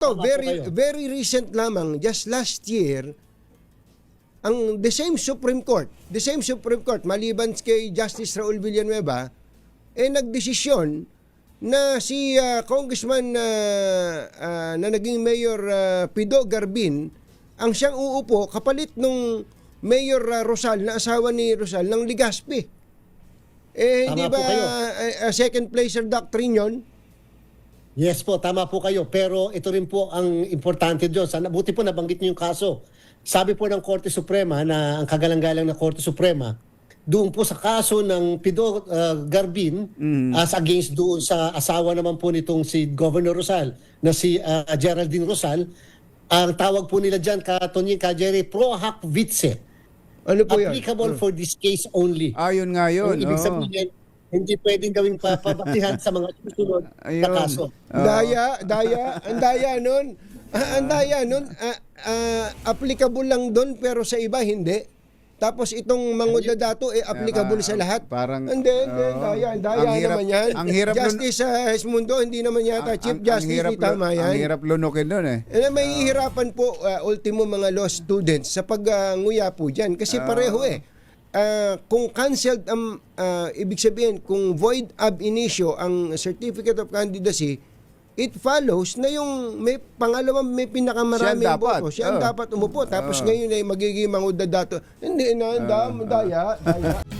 To, very very recent lamang, just last year, ang the same Supreme Court, the same Supreme Court, maliban kay Justice Raul Villanueva, eh nagdesisyon na si ah, Congressman ah, ah, na naging Mayor ah, Pido Garbin ang siyang uupo kapalit nung Mayor ah, Rosal na asawa ni Rosal ng Ligaspi. Eh, Tama hindi po ba ah, second placer doctrine yon? Yes po, tama po kayo. Pero ito rin po ang importante doon. Sana, buti po nabanggit niyo yung kaso. Sabi po ng Korte Suprema na ang kagalang-galang na Korte Suprema, doon po sa kaso ng Pido uh, Garbin as against doon sa asawa naman po nitong si Governor Rosal na si uh, Geraldine Rosal, ang tawag po nila dyan, ka Tony Kajere, pro hac vice. Ano po? Applicable for this case only. Ayun nga yun. Yung ibig sabihin, hindi pwedeng gawing papabatihan sa mga susunod na kaso. Oo. Daya, daya, ang daya nun. Ah, ang daya nun, ah, ah, applicable lang doon pero sa iba hindi. Tapos itong mangudadato eh applicable sa lahat. Parang, hindi, hindi, oo. daya, daya Ang hirap- naman yan. ang hirap Justice sa Esmundo, hindi naman yata Chief Ang- ang Justice, hirap hindi tama yan. Ang hirap lunukin doon eh. Eh, may hihirapan po, ah, ultimo mga law students sa pag-nguya po dyan. Kasi pareho eh. Ah, kung cancelled ang, ah, ibig sabihin, kung void ab initio ang Certificate of Candidacy, it follows na yung may pangalawang may pinakamaraming Siya boto. Siya ang Oh. dapat umupo. Tapos ngayon ay magiging mangudadato. Hindi na, oh. daya, daya.